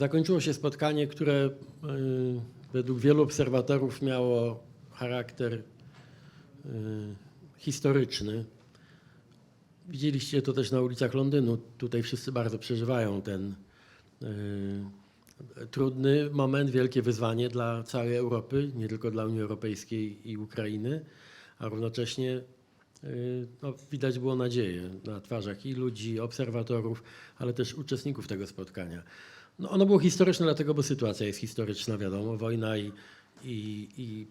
Zakończyło się spotkanie, które y, według wielu obserwatorów miało charakter y, historyczny. Widzieliście to też na ulicach Londynu. Tutaj wszyscy bardzo przeżywają ten y, trudny moment, wielkie wyzwanie dla całej Europy, nie tylko dla Unii Europejskiej i Ukrainy, a równocześnie no, widać było nadzieję na twarzach i ludzi, obserwatorów, ale też uczestników tego spotkania. No, ono było historyczne, dlatego, bo sytuacja jest historyczna, wiadomo, wojna i, i, i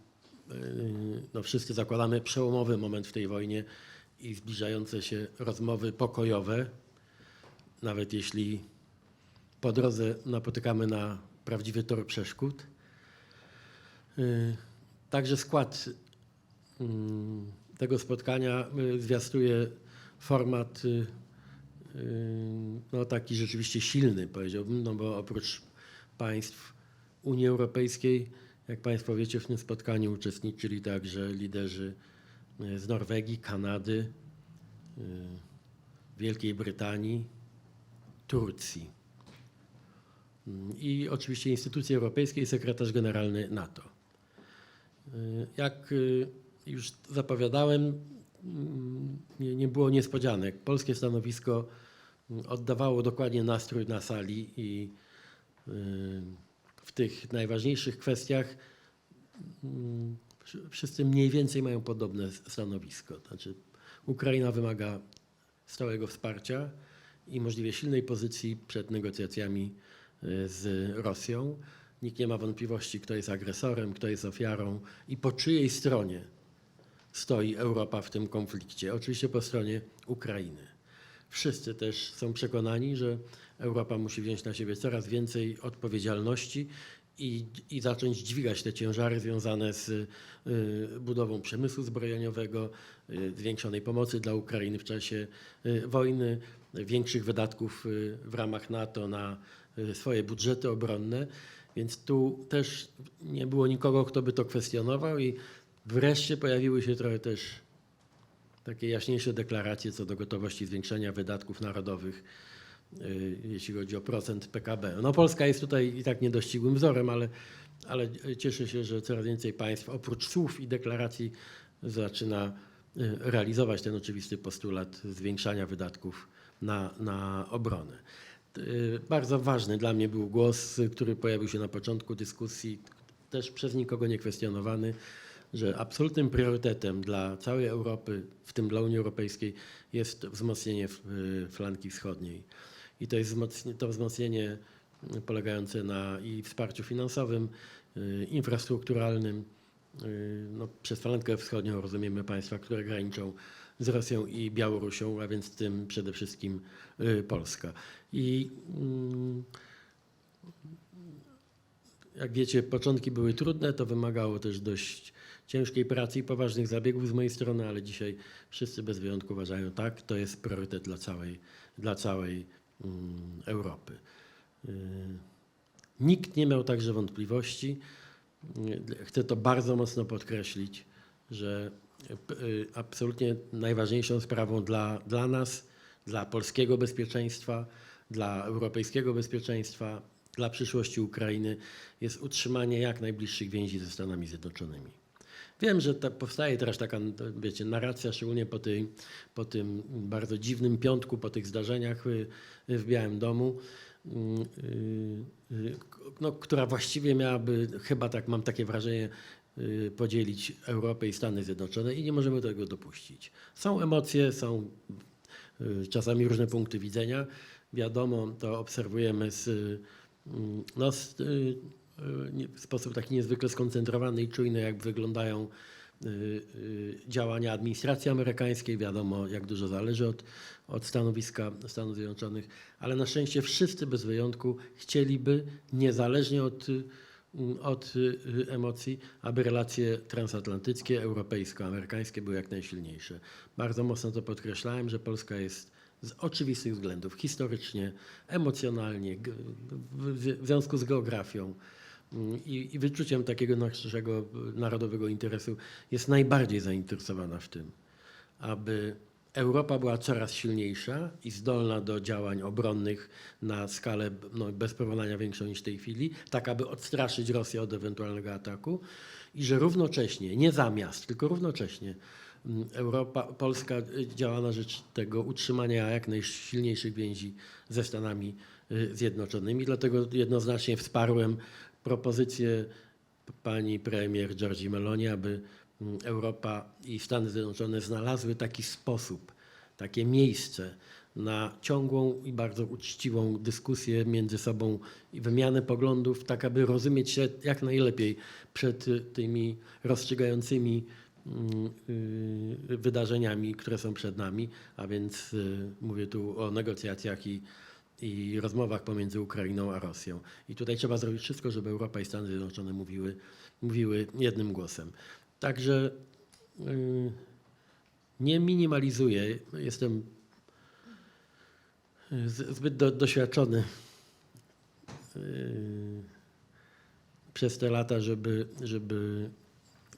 yy, no, wszyscy zakładamy przełomowy moment w tej wojnie i zbliżające się rozmowy pokojowe, nawet jeśli po drodze napotykamy na prawdziwy tor przeszkód. Yy, Także skład mm, tego spotkania y, zwiastuje format y, no, taki rzeczywiście silny, powiedziałbym, no bo oprócz państw Unii Europejskiej, jak Państwo wiecie, w tym spotkaniu uczestniczyli także liderzy yy, z Norwegii, Kanady, yy, Wielkiej Brytanii, Turcji i oczywiście instytucje europejskie i sekretarz generalny NATO. Jak już zapowiadałem, nie, nie było niespodzianek. Polskie stanowisko oddawało dokładnie nastrój na sali i y, w tych najważniejszych kwestiach mm, wszyscy mniej więcej mają podobne stanowisko. Znaczy, Ukraina wymaga stałego wsparcia i możliwie silnej pozycji przed negocjacjami y, z Rosją. Nikt nie ma wątpliwości, kto jest agresorem, kto jest ofiarą i po czyjej stronie stoi Europa w tym konflikcie. Oczywiście po stronie Ukrainy. Wszyscy też są przekonani, że Europa musi wziąć na siebie coraz więcej odpowiedzialności i, i zacząć dźwigać te ciężary związane z y, budową przemysłu zbrojeniowego, y, zwiększonej pomocy dla Ukrainy w czasie y, wojny, większych wydatków y, w ramach NATO na y, swoje budżety obronne. Więc tu też nie było nikogo, kto by to kwestionował i wreszcie pojawiły się trochę też takie jaśniejsze deklaracje co do gotowości zwiększenia wydatków narodowych, y, jeśli chodzi o procent PKB. No Polska jest tutaj i tak niedościgłym wzorem, ale, ale cieszę się, że coraz więcej państw oprócz słów i deklaracji zaczyna y, realizować ten oczywisty postulat zwiększania wydatków na, na obronę. Y, Bardzo ważny dla mnie był głos, który pojawił się na początku dyskusji, też przez nikogo nie kwestionowany, że absolutnym priorytetem dla całej Europy, w tym dla Unii Europejskiej, jest wzmocnienie y, flanki wschodniej. I to jest to wzmocnienie polegające na i wsparciu finansowym, y, infrastrukturalnym. Y, No, przez flankę wschodnią rozumiemy państwa, które graniczą z Rosją i Białorusią, a więc tym przede wszystkim Polska. I mm, jak wiecie, początki były trudne, to wymagało też dość ciężkiej pracy i poważnych zabiegów z mojej strony, ale dzisiaj wszyscy bez wyjątku uważają tak, to jest priorytet dla całej, dla całej mm, Europy. Y, Nikt nie miał także wątpliwości, y, chcę to bardzo mocno podkreślić, że y, absolutnie najważniejszą sprawą dla, dla nas, dla polskiego bezpieczeństwa, dla europejskiego bezpieczeństwa, dla przyszłości Ukrainy jest utrzymanie jak najbliższych więzi ze Stanami Zjednoczonymi. Wiem, że ta, powstaje teraz taka, wiecie, narracja, szczególnie po, tej, po tym bardzo dziwnym piątku, po tych zdarzeniach y, w Białym Domu, y, y, no, która właściwie miałaby, chyba tak mam takie wrażenie, y, podzielić Europę i Stany Zjednoczone i nie możemy tego dopuścić. Są emocje, są y, czasami różne punkty widzenia. Wiadomo, to obserwujemy z, y, no, z, y, y, w sposób taki niezwykle skoncentrowany i czujny, jak wyglądają y, y, działania administracji amerykańskiej. Wiadomo, jak dużo zależy od, od stanowiska Stanów Zjednoczonych, ale na szczęście wszyscy bez wyjątku chcieliby, niezależnie od, y, od y, y, emocji, aby relacje transatlantyckie, europejsko-amerykańskie były jak najsilniejsze. Bardzo mocno to podkreślałem, że Polska jest z oczywistych względów, historycznie, emocjonalnie, w, związku z geografią i, i wyczuciem takiego naszego narodowego interesu, jest najbardziej zainteresowana w tym, aby Europa była coraz silniejsza i zdolna do działań obronnych na skalę no, bez porównania większą niż w tej chwili, tak aby odstraszyć Rosję od ewentualnego ataku i że równocześnie, nie zamiast, tylko równocześnie mm, Europa, Polska y, działa na rzecz tego utrzymania jak najsilniejszych więzi ze Stanami y, Zjednoczonymi. Dlatego jednoznacznie wsparłem propozycję pani premier Giorgi Meloni, aby mm, Europa i Stany Zjednoczone znalazły taki sposób, takie miejsce na ciągłą i bardzo uczciwą dyskusję między sobą i wymianę poglądów, tak aby rozumieć się jak najlepiej przed tymi rozstrzygającymi mm, y, wydarzeniami, które są przed nami, a więc y, mówię tu o negocjacjach i, i rozmowach pomiędzy Ukrainą a Rosją. I tutaj trzeba zrobić wszystko, żeby Europa i Stany Zjednoczone mówiły, mówiły jednym głosem. Także y, nie minimalizuję, jestem z- zbyt do, doświadczony yy, przez te lata, żeby, żeby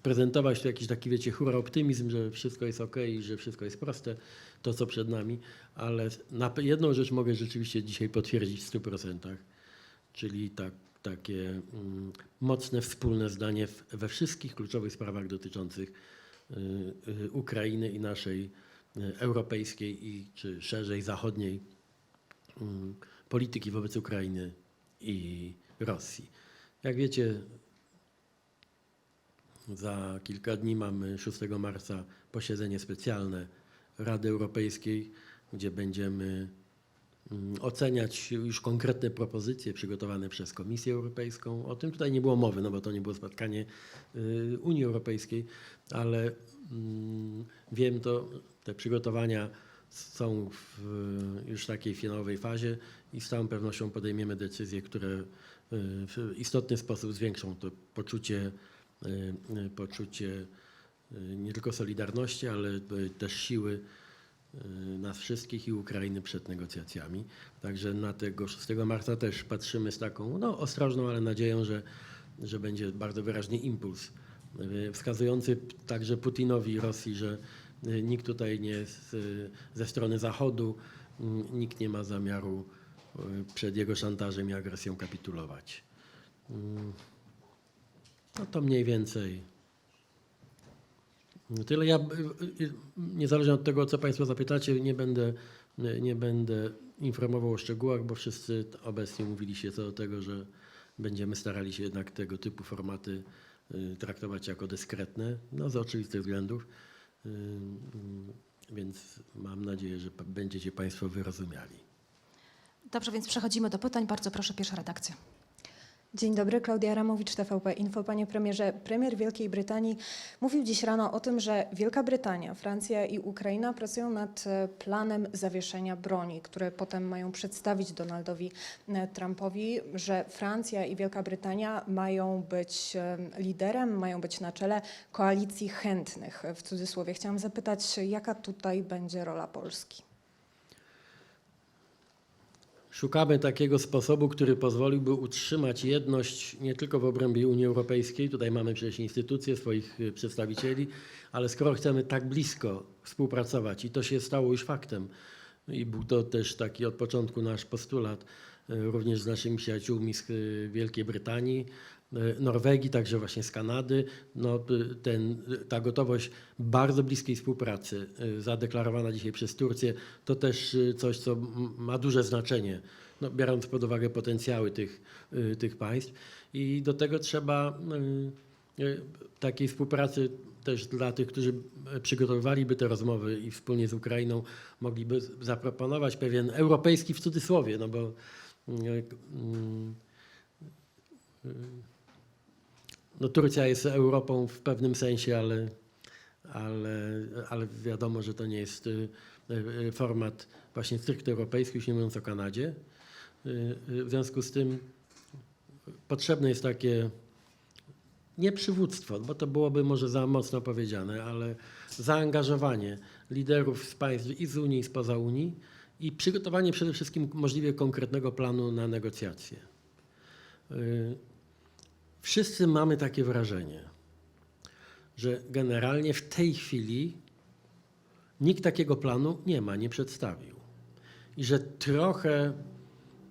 prezentować tu jakiś taki, wiecie, hura optymizm, że wszystko jest ok i że wszystko jest proste, to co przed nami, ale na jedną rzecz mogę rzeczywiście dzisiaj potwierdzić w 100%, czyli tak, takie mm, mocne wspólne zdanie w, we wszystkich kluczowych sprawach dotyczących y, y, Ukrainy i naszej y, europejskiej i czy szerzej zachodniej mm, polityki wobec Ukrainy i Rosji. Jak wiecie, za kilka dni mamy 6 marca posiedzenie specjalne Rady Europejskiej, gdzie będziemy mm, oceniać już konkretne propozycje przygotowane przez Komisję Europejską. O tym tutaj nie było mowy, no bo to nie było spotkanie y, Unii Europejskiej, ale mm, wiem to, te przygotowania są w już takiej finałowej fazie i z całą pewnością podejmiemy decyzje, które y, w istotny sposób zwiększą to poczucie, poczucie y, nie tylko solidarności, ale y, też siły y, nas wszystkich i Ukrainy przed negocjacjami. Także na tego 6 marca też patrzymy z taką no, ostrożną, ale nadzieją, że, że będzie bardzo wyraźny impuls y, wskazujący także Putinowi i Rosji, że y, nikt tutaj nie y, ze strony Zachodu, y, nikt nie ma zamiaru y, przed jego szantażem i agresją kapitulować. No to mniej więcej Tyle ja, y, y, niezależnie od tego, co Państwo zapytacie, nie będę, nie będę informował o szczegółach, bo wszyscy obecnie mówili się co do tego, że będziemy starali się jednak tego typu formaty y, traktować jako dyskretne, no z oczywistych względów. Więc mam nadzieję, że będziecie Państwo wyrozumiali. Dobrze, więc przechodzimy do pytań. Bardzo proszę, pierwsza redakcja. Dzień dobry, Klaudia Ramowicz, TVP Info. Panie premierze, premier Wielkiej Brytanii mówił dziś rano o tym, że Wielka Brytania, Francja i Ukraina pracują nad e, planem zawieszenia broni, które potem mają przedstawić Donaldowi e, Trumpowi, że Francja i Wielka Brytania mają być e, liderem, mają być na czele koalicji chętnych, w cudzysłowie. Chciałam zapytać, jaka tutaj będzie rola Polski? Szukamy takiego sposobu, który pozwoliłby utrzymać jedność nie tylko w obrębie Unii Europejskiej, tutaj mamy przecież instytucje, swoich y, przedstawicieli, ale skoro chcemy tak blisko współpracować i to się stało już faktem i był to też taki od początku nasz postulat, y, również z naszymi przyjaciółmi z y, Wielkiej Brytanii, Norwegii, także właśnie z Kanady, no, ten, ta gotowość bardzo bliskiej współpracy y, zadeklarowana dzisiaj przez Turcję, to też y, coś, co ma duże znaczenie, no, biorąc pod uwagę potencjały tych, tych państw. I do tego trzeba takiej współpracy też dla tych, którzy przygotowywaliby te rozmowy i wspólnie z Ukrainą mogliby zaproponować pewien europejski w cudzysłowie, no bo y, y, no Turcja jest Europą w pewnym sensie, ale, ale, ale wiadomo, że to nie jest y, y, format właśnie stricte europejski, już nie mówiąc o Kanadzie. Y, W związku z tym potrzebne jest takie nie przywództwo, bo to byłoby może za mocno powiedziane, ale zaangażowanie liderów z państw i z Unii, i spoza Unii i przygotowanie przede wszystkim możliwie konkretnego planu na negocjacje. Wszyscy mamy takie wrażenie, że generalnie w tej chwili nikt takiego planu nie ma, nie przedstawił. I że trochę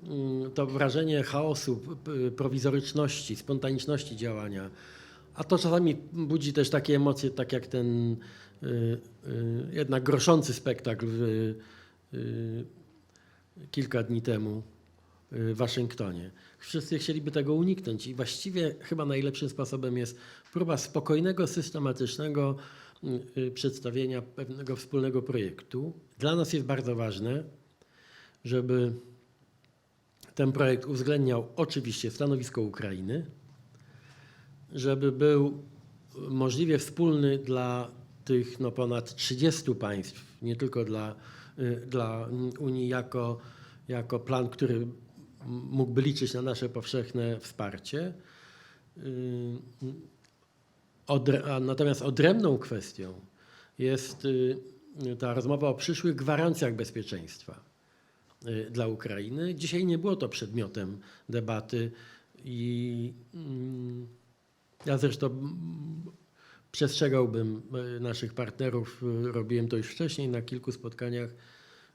mm, to wrażenie chaosu, prowizoryczności, spontaniczności działania, a to czasami budzi też takie emocje, tak jak ten y, y, jednak groszący spektakl y, kilka dni temu w Waszyngtonie. Wszyscy chcieliby tego uniknąć i właściwie chyba najlepszym sposobem jest próba spokojnego, systematycznego y, y, przedstawienia pewnego wspólnego projektu. Dla nas jest bardzo ważne, żeby ten projekt uwzględniał oczywiście stanowisko Ukrainy, żeby był możliwie wspólny dla tych no, ponad 30 państw, nie tylko dla, y, dla Unii jako, jako plan, który mógłby liczyć na nasze powszechne wsparcie. Y, natomiast odrębną kwestią jest y, ta rozmowa o przyszłych gwarancjach bezpieczeństwa y, dla Ukrainy. Dzisiaj nie było to przedmiotem debaty i mm, ja zresztą przestrzegałbym naszych partnerów, robiłem to już wcześniej na kilku spotkaniach,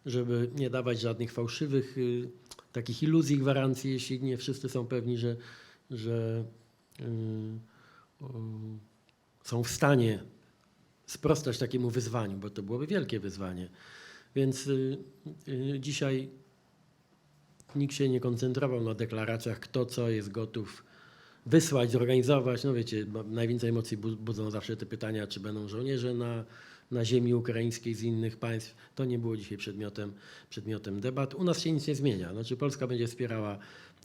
żeby nie dawać żadnych fałszywych takich iluzji gwarancji, jeśli nie wszyscy są pewni, że, że y, są w stanie sprostać takiemu wyzwaniu, bo to byłoby wielkie wyzwanie. Więc y, y, dzisiaj nikt się nie koncentrował na deklaracjach, kto co jest gotów wysłać, zorganizować. No wiecie, najwięcej emocji bu- budzą zawsze te pytania, czy będą żołnierze na, na ziemi ukraińskiej z innych państw. To nie było dzisiaj przedmiotem, przedmiotem debat. U nas się nic nie zmienia. Znaczy Polska będzie wspierała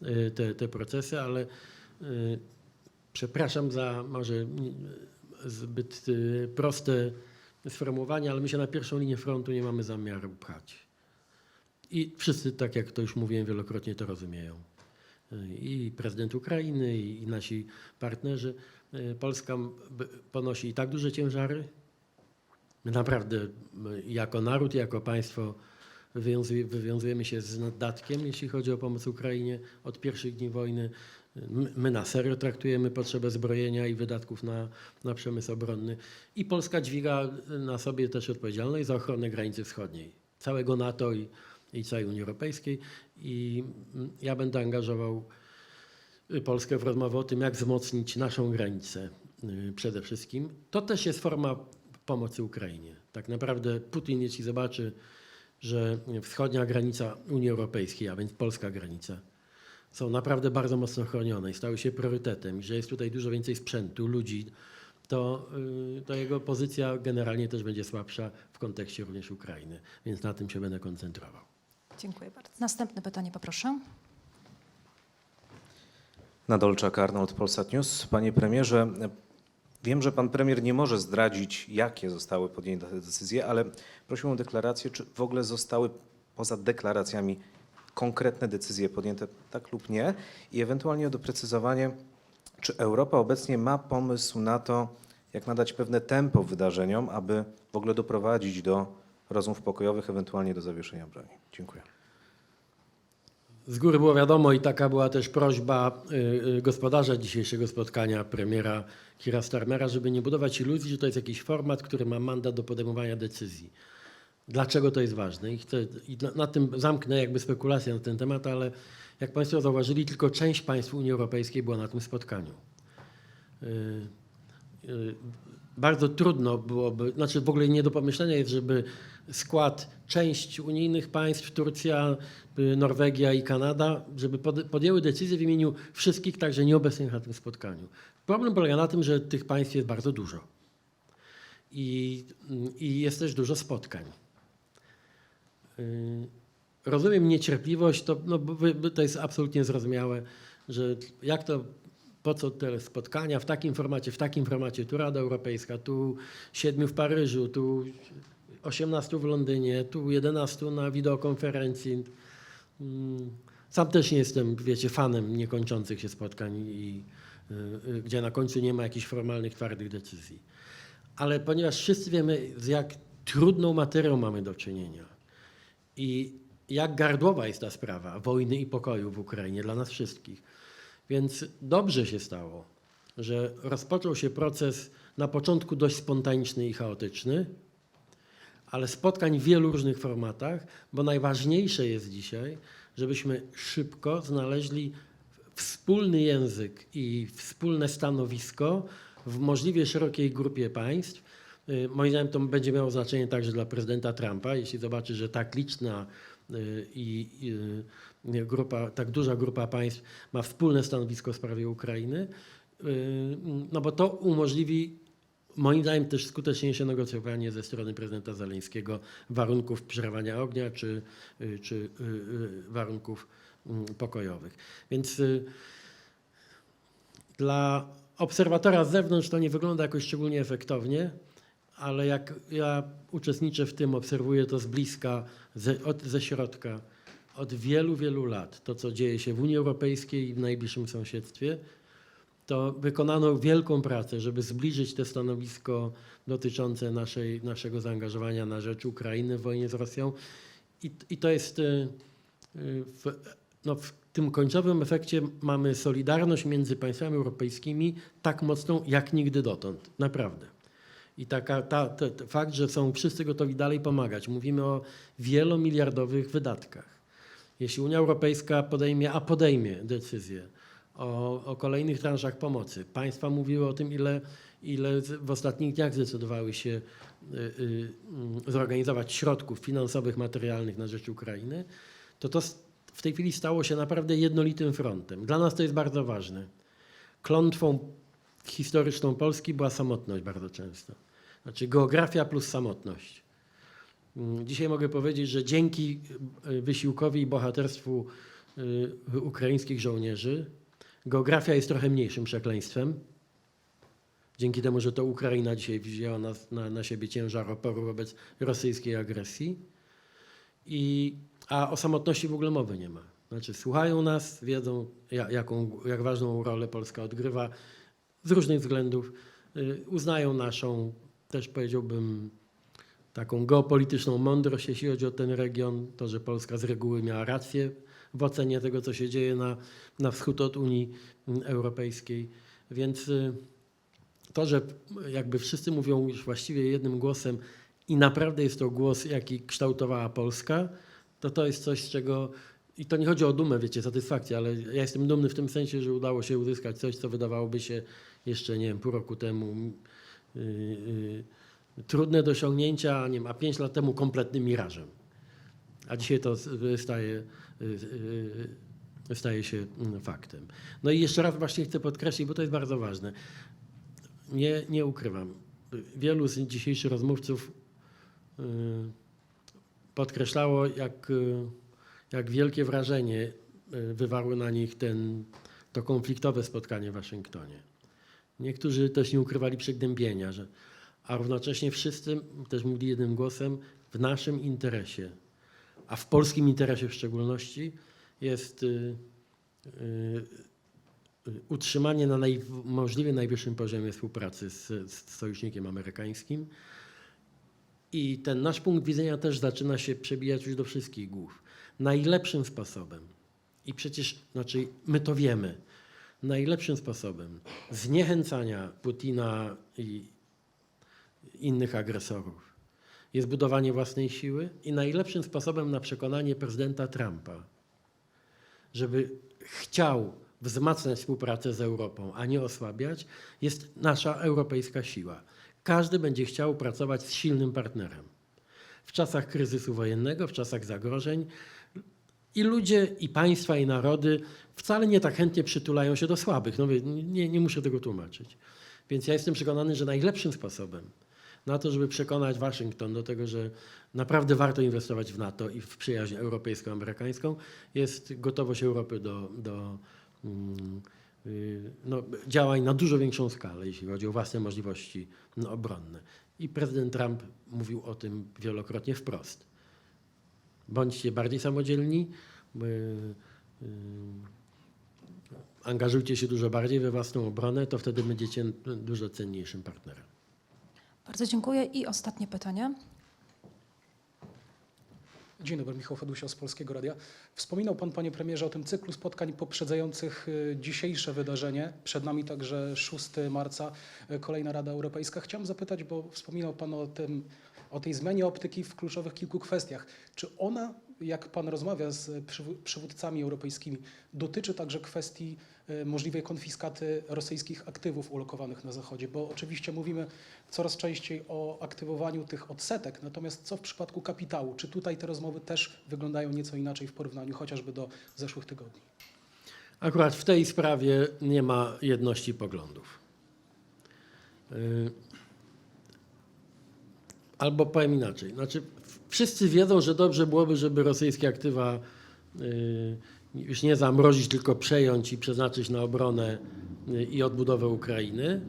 y, te, te procesy, ale y, przepraszam za może zbyt y, proste sformułowanie, ale my się na pierwszą linię frontu nie mamy zamiaru pchać. I wszyscy, tak jak to już mówiłem wielokrotnie, to rozumieją. I prezydent Ukrainy, i, nasi partnerzy. Polska ponosi i tak duże ciężary. Naprawdę jako naród, jako państwo wywiązuje, wywiązujemy się z naddatkiem, jeśli chodzi o pomoc Ukrainie od pierwszych dni wojny. My- My na serio traktujemy potrzebę zbrojenia i wydatków na, na przemysł obronny. I Polska dźwiga na sobie też odpowiedzialność za ochronę granicy wschodniej, całego NATO i, i całej Unii Europejskiej. I mm, ja będę angażował y, Polskę w rozmowę o tym, jak wzmocnić naszą granicę y, przede wszystkim. To też jest forma pomocy Ukrainie. Tak naprawdę Putin, jeśli zobaczy, że wschodnia granica Unii Europejskiej, a więc polska granica, są naprawdę bardzo mocno chronione i stały się priorytetem, i że jest tutaj dużo więcej sprzętu, ludzi, to, y, to jego pozycja generalnie też będzie słabsza w kontekście również Ukrainy. Więc na tym się będę koncentrował. Dziękuję bardzo. Następne pytanie poproszę. Nadolczak Arnold, Polsat News. Panie premierze, wiem, że pan premier nie może zdradzić, jakie zostały podjęte te decyzje, ale prosiłbym o deklarację, czy w ogóle zostały poza deklaracjami konkretne decyzje podjęte, tak lub nie, i ewentualnie o doprecyzowanie, czy Europa obecnie ma pomysł na to, jak nadać pewne tempo wydarzeniom, aby w ogóle doprowadzić do rozmów pokojowych, ewentualnie do zawieszenia broni. Dziękuję. Z góry było wiadomo i taka była też prośba y, y, gospodarza dzisiejszego spotkania, premiera Kira Starmera, żeby nie budować iluzji, że to jest jakiś format, który ma mandat do podejmowania decyzji. Dlaczego to jest ważne? I, chcę, i na, na tym zamknę jakby spekulację na ten temat, ale jak Państwo zauważyli, tylko część państw Unii Europejskiej była na tym spotkaniu. Y, y, bardzo trudno byłoby, znaczy w ogóle nie do pomyślenia jest, żeby skład część unijnych państw, Turcja, y, Norwegia i Kanada, żeby pod, podjęły decyzję w imieniu wszystkich, także nieobecnych na tym spotkaniu. Problem polega na tym, że tych państw jest bardzo dużo. I, i jest też dużo spotkań. Y, Rozumiem niecierpliwość, to, no, to jest absolutnie zrozumiałe, że jak to, po co te spotkania w takim formacie, w takim formacie, tu Rada Europejska, tu siedmiu w Paryżu, tu 18 w Londynie, tu 11 na wideokonferencji. Mm, Sam też nie jestem, wiecie, fanem niekończących się spotkań, i, y, gdzie na końcu nie ma jakichś formalnych, twardych decyzji. Ale ponieważ wszyscy wiemy, z jak trudną materią mamy do czynienia i jak gardłowa jest ta sprawa wojny i pokoju w Ukrainie dla nas wszystkich. Więc dobrze się stało, że rozpoczął się proces na początku dość spontaniczny i chaotyczny, ale spotkań w wielu różnych formatach, bo najważniejsze jest dzisiaj, żebyśmy szybko znaleźli wspólny język i wspólne stanowisko w możliwie szerokiej grupie państw. Y, Moim zdaniem to będzie miało znaczenie także dla prezydenta Trumpa, jeśli zobaczy, że tak liczna y, i y, grupa, tak duża grupa państw ma wspólne stanowisko w sprawie Ukrainy, no bo to umożliwi moim zdaniem też skuteczniejsze negocjowanie ze strony prezydenta Zaleńskiego warunków przerwania ognia czy, czy warunków mm, pokojowych. Więc dla obserwatora z zewnątrz to nie wygląda jakoś szczególnie efektownie, ale jak ja uczestniczę w tym, obserwuję to z bliska, ze, od, ze środka, od wielu, wielu lat, to co dzieje się w Unii Europejskiej i w najbliższym sąsiedztwie, to wykonano wielką pracę, żeby zbliżyć te stanowisko dotyczące naszej, naszego zaangażowania na rzecz Ukrainy w wojnie z Rosją. I, i to jest y, w, no, w tym końcowym efekcie mamy solidarność między państwami europejskimi tak mocną jak nigdy dotąd. Naprawdę. I taka, ta, fakt, że są wszyscy gotowi dalej pomagać. Mówimy o wielomiliardowych wydatkach. Jeśli Unia Europejska podejmie, a podejmie decyzję o, o kolejnych transzach pomocy, państwa mówiły o tym, ile, ile w ostatnich dniach zdecydowały się y, y, zorganizować środków finansowych, materialnych na rzecz Ukrainy, to to w tej chwili stało się naprawdę jednolitym frontem. Dla nas to jest bardzo ważne. Klątwą historyczną Polski była samotność bardzo często. Znaczy geografia plus samotność. Mm, Dzisiaj mogę powiedzieć, że dzięki y, wysiłkowi i bohaterstwu y, ukraińskich żołnierzy geografia jest trochę mniejszym przekleństwem. Dzięki temu, że to Ukraina dzisiaj wzięła na, na, na siebie ciężar oporu wobec rosyjskiej agresji. I, a o samotności w ogóle mowy nie ma. Znaczy słuchają nas, wiedzą ja- jaką, jak ważną rolę Polska odgrywa z różnych względów. Y, Uznają naszą, też powiedziałbym, taką geopolityczną mądrość, jeśli chodzi o ten region. To, że Polska z reguły miała rację w ocenie tego, co się dzieje na, na wschód od Unii Europejskiej. Więc y, to, że jakby wszyscy mówią już właściwie jednym głosem i naprawdę jest to głos, jaki kształtowała Polska, to to jest coś, z czego. I to nie chodzi o dumę, wiecie, satysfakcję, ale ja jestem dumny w tym sensie, że udało się uzyskać coś, co wydawałoby się jeszcze, nie wiem, pół roku temu trudne do osiągnięcia, nie wiem, a pięć lat temu kompletnym mirażem. A dzisiaj to staje, yy, staje się mm, faktem. No i jeszcze raz właśnie chcę podkreślić, bo to jest bardzo ważne. Nie, nie ukrywam. Wielu z dzisiejszych rozmówców y, podkreślało, jak, y, jak wielkie wrażenie y, wywarło na nich ten, to konfliktowe spotkanie w Waszyngtonie. Niektórzy też nie ukrywali przygnębienia, że, a równocześnie wszyscy też mówili jednym głosem, w naszym interesie, a w polskim interesie w szczególności, jest y, y, utrzymanie na naj, możliwie najwyższym poziomie współpracy z, z sojusznikiem amerykańskim. I ten nasz punkt widzenia też zaczyna się przebijać już do wszystkich głów. Najlepszym sposobem, i przecież, znaczy my to wiemy, najlepszym sposobem zniechęcania Putina i innych agresorów jest budowanie własnej siły i najlepszym sposobem na przekonanie prezydenta Trumpa, żeby chciał wzmacniać współpracę z Europą, a nie osłabiać, jest nasza europejska siła. Każdy będzie chciał pracować z silnym partnerem. W czasach kryzysu wojennego, w czasach zagrożeń i ludzie, i państwa, i narody wcale nie tak chętnie przytulają się do słabych. No, nie, nie muszę tego tłumaczyć. Więc ja jestem przekonany, że najlepszym sposobem na to, żeby przekonać Waszyngton do tego, że naprawdę warto inwestować w NATO i w przyjaźń europejsko-amerykańską, jest gotowość Europy do, do mm, y, no, działań na dużo większą skalę, jeśli chodzi o własne możliwości no, obronne. I prezydent Trump mówił o tym wielokrotnie wprost. Bądźcie bardziej samodzielni, y, y, angażujcie się dużo bardziej we własną obronę, to wtedy będziecie dużo cenniejszym partnerem. Bardzo dziękuję. I ostatnie pytanie. Dzień dobry, Michał Fedusia z Polskiego Radia. Wspominał Pan, Panie Premierze, o tym cyklu spotkań poprzedzających y, dzisiejsze wydarzenie. Przed nami także 6 marca, kolejna Rada Europejska. Chciałem zapytać, bo wspominał Pan o tym o tej zmianie optyki w kluczowych kilku kwestiach. Czy ona, jak Pan rozmawia z przywódcami europejskimi, dotyczy także kwestii e, możliwej konfiskaty rosyjskich aktywów ulokowanych na Zachodzie? Bo oczywiście mówimy coraz częściej o aktywowaniu tych odsetek, natomiast co w przypadku kapitału? Czy tutaj te rozmowy też wyglądają nieco inaczej w porównaniu chociażby do zeszłych tygodni? Akurat w tej sprawie nie ma jedności poglądów. Albo powiem inaczej. Znaczy, wszyscy wiedzą, że dobrze byłoby, żeby rosyjskie aktywa y, już nie zamrozić, tylko przejąć i przeznaczyć na obronę y, i odbudowę Ukrainy.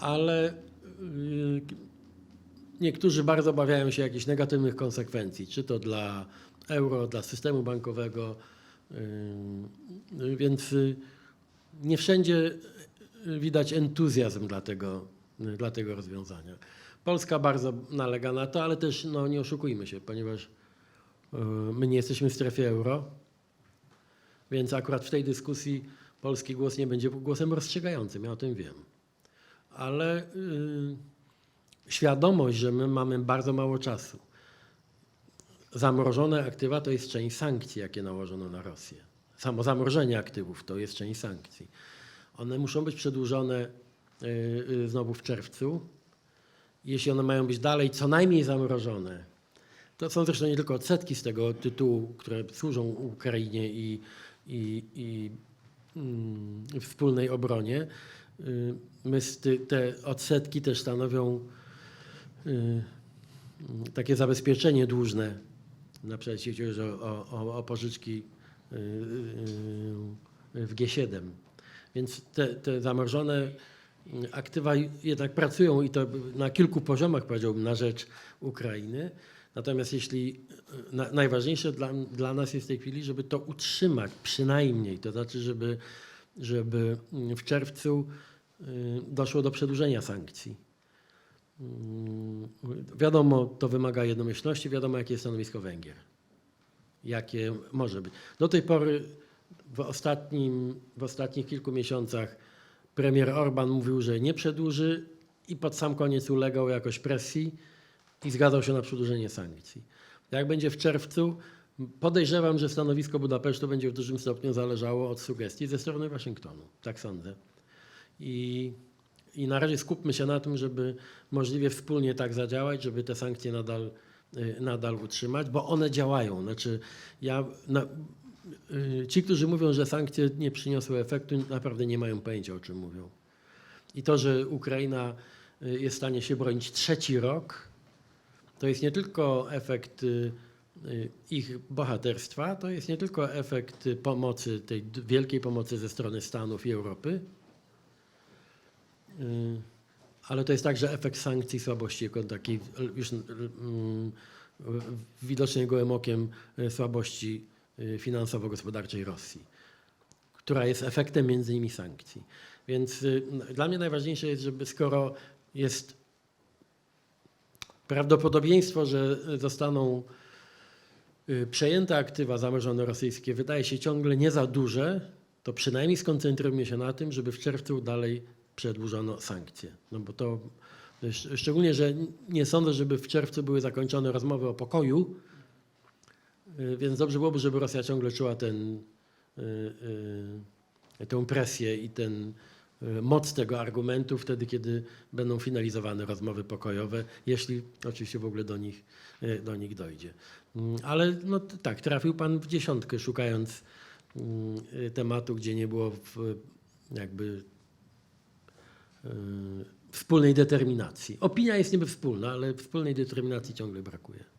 Ale y, niektórzy bardzo obawiają się jakichś negatywnych konsekwencji, czy to dla euro, dla systemu bankowego. Więc nie wszędzie widać entuzjazm dla tego, dla tego rozwiązania. Polska bardzo nalega na to, ale też no, nie oszukujmy się, ponieważ y, my nie jesteśmy w strefie euro, więc akurat w tej dyskusji polski głos nie będzie głosem rozstrzygającym, ja o tym wiem. Ale y, świadomość, że my mamy bardzo mało czasu. Zamrożone aktywa to jest część sankcji, jakie nałożono na Rosję. Samo zamrożenie aktywów to jest część sankcji. One muszą być przedłużone y, y, znowu w czerwcu. Jeśli one mają być dalej co najmniej zamrożone, to są zresztą nie tylko odsetki z tego tytułu, które służą Ukrainie i, i, i mm, wspólnej obronie. Y, My te odsetki też stanowią y, takie zabezpieczenie dłużne, na przykład jeśli chodzi o, o, o pożyczki y, w G7. Więc te, te zamrożone aktywa jednak pracują i to na kilku poziomach, powiedziałbym, na rzecz Ukrainy. Natomiast jeśli na, najważniejsze dla, dla nas jest w tej chwili, żeby to utrzymać przynajmniej, to znaczy, żeby, żeby w czerwcu y, doszło do przedłużenia sankcji. Mm, Wiadomo, to wymaga jednomyślności, wiadomo, jakie jest stanowisko Węgier. Jakie może być. Do tej pory, w, ostatnim, w ostatnich kilku miesiącach, premier Orban mówił, że nie przedłuży i pod sam koniec ulegał jakoś presji i zgadzał się na przedłużenie sankcji. Jak będzie w czerwcu, podejrzewam, że stanowisko Budapesztu będzie w dużym stopniu zależało od sugestii ze strony Waszyngtonu. Tak sądzę. I i na razie skupmy się na tym, żeby możliwie wspólnie tak zadziałać, żeby te sankcje nadal, y, nadal utrzymać, bo one działają. Znaczy, ja, na, ci, którzy mówią, że sankcje nie przyniosły efektu, naprawdę nie mają pojęcia, o czym mówią. I to, że Ukraina y, jest w stanie się bronić trzeci rok, to jest nie tylko efekt y, y, ich bohaterstwa, to jest nie tylko efekt y, pomocy, tej wielkiej pomocy ze strony Stanów i Europy, Y, ale to jest także efekt sankcji słabości, jako takiej już y, y, widocznej gołym okiem y, słabości y, finansowo-gospodarczej Rosji, która jest efektem między innymi sankcji. Więc y, dla mnie najważniejsze jest, żeby skoro jest prawdopodobieństwo, że zostaną y, przejęte aktywa zamrożone rosyjskie, wydaje się ciągle nie za duże, to przynajmniej skoncentrujmy się na tym, żeby w czerwcu dalej przedłużono sankcje. No bo to sz- szczególnie, że nie sądzę, żeby w czerwcu były zakończone rozmowy o pokoju, y, więc dobrze byłoby, żeby Rosja ciągle czuła ten, y, y, tę presję i ten y, moc tego argumentu wtedy, kiedy będą finalizowane rozmowy pokojowe, jeśli oczywiście w ogóle do nich, y, do nich dojdzie. Mm, Ale no tak, trafił Pan w dziesiątkę, szukając mm, y, tematu, gdzie nie było w, jakby y, wspólnej determinacji. Opinia jest niby wspólna, ale wspólnej determinacji ciągle brakuje.